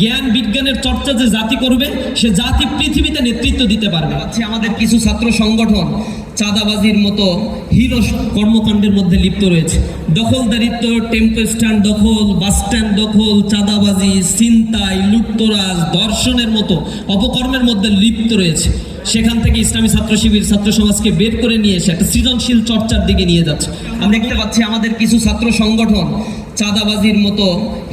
জ্ঞান বিজ্ঞানের চর্চা যে জাতি করবে, সে জাতি পৃথিবীতে নেতৃত্ব দিতে পারবে। আছে আমাদের কিছু ছাত্র সংগঠন চাঁদাবাজির মতো হিরো কর্মকাণ্ডের মধ্যে লিপ্ত রয়েছে। দখলদারিত্ব টেম্পো স্ট্যান্ড দখল, বাস স্ট্যান্ড দখল, চাঁদাবাজি, ছিনতাই লুপ্তরাজ দর্শনের মতো অপকর্মের মধ্যে লিপ্ত রয়েছে। সেখান থেকে ইসলামী ছাত্র শিবির, ছাত্র সমাজকে বের করে নিয়ে এসে একটা সৃজনশীল চর্চার দিকে নিয়ে যাচ্ছে। আমরা দেখতে পাচ্ছি আমাদের কিছু ছাত্র সংগঠন চাঁদাবাজির মতো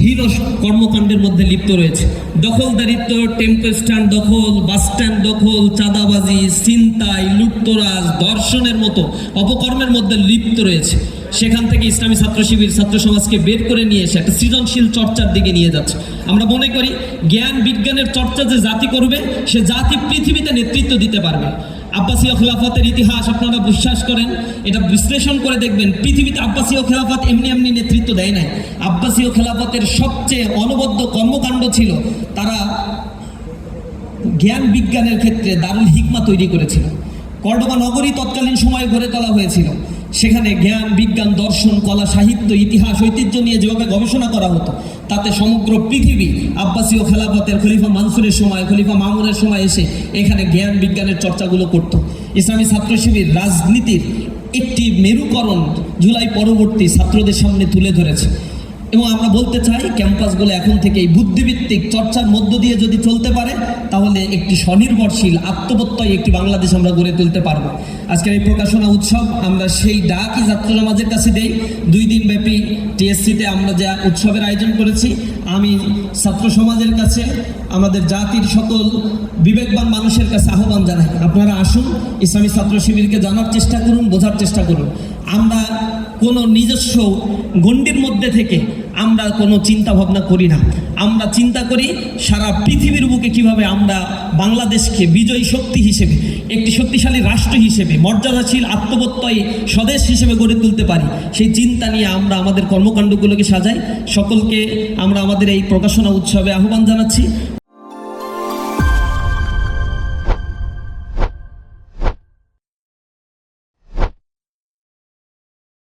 হিরো কর্মকাণ্ডের মধ্যে লিপ্ত রয়েছে। দখলদারিত্ব টেম্পো স্ট্যান্ড দখল, বাস স্ট্যান্ড দখল, চাঁদাবাজি, ছিনতাই লুপ্তরাজ দর্শনের মতো অপকর্মের মধ্যে লিপ্ত রয়েছে। সেখান থেকে ইসলামী ছাত্র শিবির, ছাত্র সমাজকে বের করে নিয়ে এসে একটা সৃজনশীল চর্চার দিকে নিয়ে যাচ্ছে। আমরা মনে করি জ্ঞান, বিজ্ঞানের চর্চা যে জাতি করবে, সে জাতি পৃথিবীতে নেতৃত্ব দিতে পারবে। আব্বাসীয় খেলাফতের ইতিহাস আপনারা বিশ্বাস করেন, এটা বিশ্লেষণ করে দেখবেন, পৃথিবীতে আব্বাসীয় খেলাফত এমনি এমনি নেতৃত্ব দেয় নাই। আব্বাসীয় খেলাফতের সবচেয়ে অনবদ্য কর্মকাণ্ড ছিল, তারা জ্ঞান, বিজ্ঞানের ক্ষেত্রে দারুল হিকমা তৈরি করেছিল। কর্ডোবা নগরী তৎকালীন সময়ে গড়ে তোলা হয়েছিল। সেখানে জ্ঞান, বিজ্ঞান, দর্শন, কলা, সাহিত্য, ইতিহাস, ঐতিহ্য নিয়ে যেভাবে গবেষণা করা হতো, তাতে সমগ্র পৃথিবী আব্বাসীয় খেলাফতের খলিফা মানসুরের সময়, খলিফা মামুনের সময় এসে এখানে জ্ঞান, বিজ্ঞানের চর্চাগুলো করত। ইসলামী ছাত্র শিবির রাজনীতির একটি মেরুকরণ জুলাই পরবর্তী ছাত্রদের সামনে তুলে ধরেছে। এবং আমরা বলতে চাই, ক্যাম্পাসগুলো এখন থেকে এই বুদ্ধিভিত্তিক চর্চার মধ্য দিয়ে যদি চলতে পারে, তাহলে একটি স্বনির্ভরশীল, আত্মপ্রত্যয় একটি বাংলাদেশ আমরা গড়ে তুলতে পারব। আজকের এই প্রকাশনা উৎসব আমরা সেই ডাকই ছাত্র সমাজের কাছে দেই। দুই দিন ব্যাপী টিএসসিতে আমরা যা উৎসবের আয়োজন করেছি, আমি ছাত্র সমাজের কাছে, আমাদের জাতির সকল বিবেকবান মানুষের কাছে আহ্বান জানাই। আপনারা আসুন, ইসলামী ছাত্র শিবিরকে জানার চেষ্টা করুন, বোঝার চেষ্টা করুন। আমরা কোনো নিজস্ব গণ্ডির মধ্যে থেকে আমরা কোনো চিন্তা ভাবনা করি না। আমরা চিন্তা করি সারা পৃথিবীর বুকে কীভাবে আমরা বাংলাদেশকে বিজয়ী শক্তি হিসেবে, একটি শক্তিশালী রাষ্ট্র হিসেবে, মর্যাদাশীল আত্মবত্যয়ী স্বদেশ হিসেবে গড়ে তুলতে পারি, সেই চিন্তা নিয়ে আমরা আমাদের কর্মকাণ্ডগুলোকে সাজাই। সকলকে আমরা আমাদের এই প্রকাশনা উৎসবে আহ্বান জানাচ্ছি।